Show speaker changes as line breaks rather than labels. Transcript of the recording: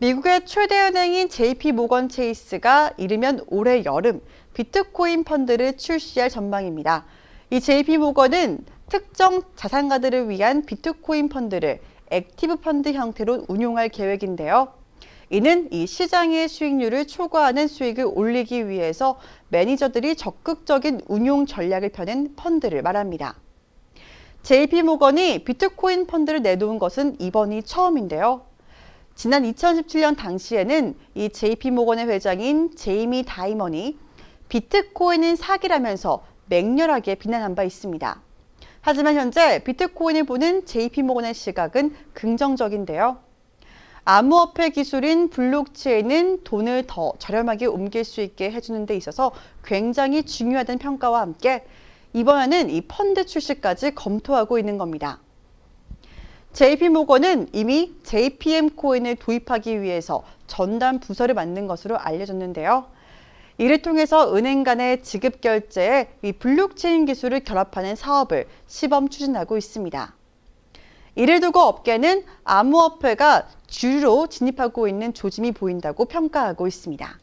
미국의 최대 은행인 JP 모건 체이스가 이르면 올해 여름 비트코인 펀드를 출시할 전망입니다. 이 JP 모건은 특정 자산가들을 위한 비트코인 펀드를 액티브 펀드 형태로 운용할 계획인데요. 이는 이 시장의 수익률을 초과하는 수익을 올리기 위해서 매니저들이 적극적인 운용 전략을 펴는 펀드를 말합니다. JP 모건이 비트코인 펀드를 내놓은 것은 이번이 처음인데요. 지난 2017년 당시에는 이 JP 모건의 회장인 제이미 다이먼이 비트코인은 사기라면서 맹렬하게 비난한 바 있습니다. 하지만 현재 비트코인을 보는 JP 모건의 시각은 긍정적인데요. 암호화폐 기술인 블록체인은 돈을 더 저렴하게 옮길 수 있게 해주는 데 있어서 굉장히 중요하다는 평가와 함께 이번에는 이 펀드 출시까지 검토하고 있는 겁니다. JP 모건은 이미 JPM 코인을 도입하기 위해서 전담 부서를 만든 것으로 알려졌는데요. 이를 통해서 은행 간의 지급 결제에 이 블록체인 기술을 결합하는 사업을 시범 추진하고 있습니다. 이를 두고 업계는 암호화폐가 주류로 진입하고 있는 조짐이 보인다고 평가하고 있습니다.